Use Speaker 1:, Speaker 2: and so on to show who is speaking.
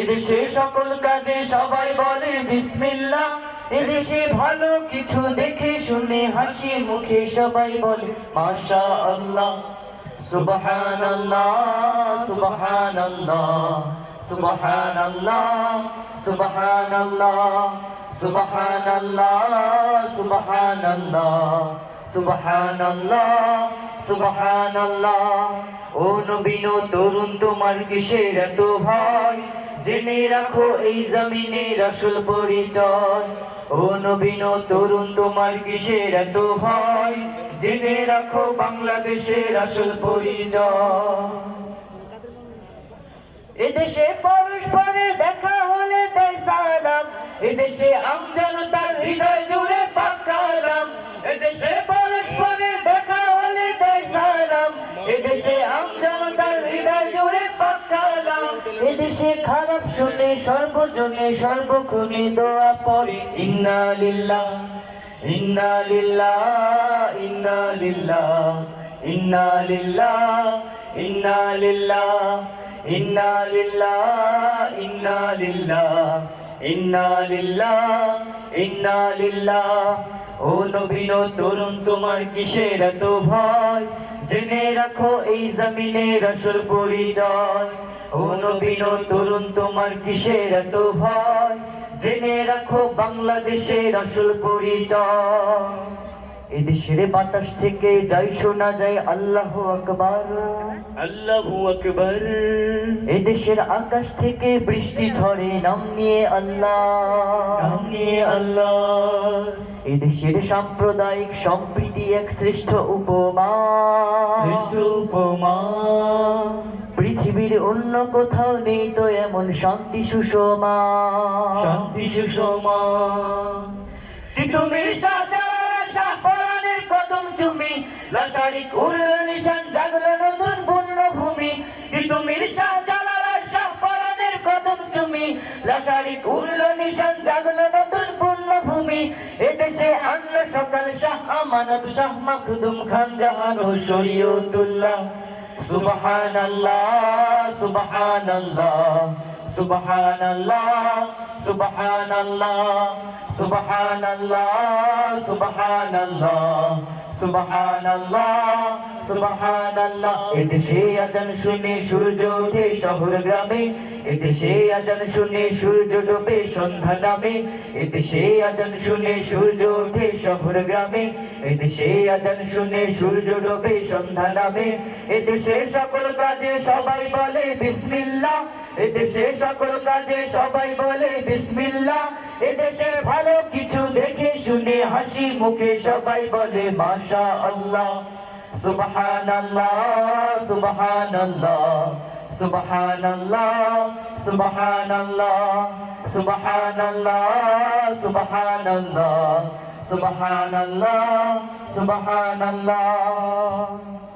Speaker 1: এদেশে সকল কাজে সবাই বলে, বিসমিল্লাহ। এদেশে ভালো কিছু দেখে শুনে হাসি মুখে সবাই বলে মাশা আল্লাহ সুবহানাল্লাহ সুবহানাল্লাহ সুবহানাল্লাহ সুবহানাল্লাহ সুবহানাল্লাহ সুবহানাল্লাহ সুবহানাল্লাহ সুবহানাল্লাহ। ও নবীন তরুণ, তোমার কিসের এত ভয়? জেনে রাখো, এই জমিনে রসুল পরিচয়। ও নবীন তরুণ, তোমার কিসের এত ভয়? জেনে রাখো বাংলাদেশের রসুল পরিচয়। এদেশে পরস্পরের দেখা হলে তাই সালাম। এদেশে আমজনতার হৃদয় জুড়ে এদেশে খারাপ শুনে, সর্বজনে সর্বক্ষণে দোয়া পড়ে। ইন্না লিল্লাহ ইন্না লিল্লাহ ইন্না লিল্লাহ ইন্না লিল্লাহ ইন্না লিল্লাহ ইন্না লিল্লাহ ইন্না লিল্লাহ ইন্না লিল্লাহ ইন্না লিল্লাহ। ও নবীন তরুণ তোমার কিসের এত ভয়? জেনে রাখো এই জমিনের আসল পরিচয়। ও নবীন তরুণ তোমার কিসের এত ভয়? জেনে রাখো বাংলাদেশের আসল পরিচয়। এদেশের বাতাস থেকে যাই শোনা যায় আল্লাহ আকবার। আল্লাহু আকবার। এদেশের আকাশ থেকে বৃষ্টি ঝরে নাম নিয়ে আল্লাহ। নাম নিয়ে আল্লাহ। এদেশের সাম্প্রদায়িক সম্প্রীতি এক শ্রেষ্ঠ উপমা। শ্রেষ্ঠ উপমা। পৃথিবীর অন্য কোথাও নেই তো এমন শান্তি সুষমা। শান্তি সুষমা। তিতুমির সাজার শাহপরানের কদম চুমি। লাশারিক উড়ল নিশান জাগলো নতুন পুণ্যভূমি তিতুমির শাহজালাল শাহপরানের কদম চুমি। লাশারিক উড়ল নিশান জাগলো নতুন পুণ্যভূমি এদেশে আন্ন সকাল শাহ আমানত শাহ মাখদুম খান জাহান শরীয়তুল্লাহ। সুবহানাল্লাহ সুবহানাল্লাহ। সুবহানাল্লাহ সুবহানাল্লাহ সুবহানাল্লাহ সুবহানাল্লাহ সুবহানাল্লাহ সুবহানাল্লাহ। এদেশে আজান শুনে সূর্য ওঠে, শহর গ্রামে। এদেশে আজান শুনে সূর্য ডোবে, সন্ধ্যা নামে। এদেশে আজান শুনে সূর্য ওঠে, শহর গ্রামে। এদেশে আজান শুনে সূর্য ডোবে, সন্ধ্যা নামে। এদেশে সকল কাজে সবাই বলে, বিসমিল্লাহ। এদেশে সকল কাজে সবাই বলে বিসমিল্লাহ। এদেশের ভালো কিছু দেখে শুনে হাসি মুখে সবাই বলে মাশা আল্লাহ সুবহানাল্লাহ সুবহানাল্লাহ সুবহানাল্লাহ সুবহানাল্লাহ সুবহানাল্লাহ সুবহানাল্লাহ সুবহানাল্লাহ সুবহানাল্লাহ।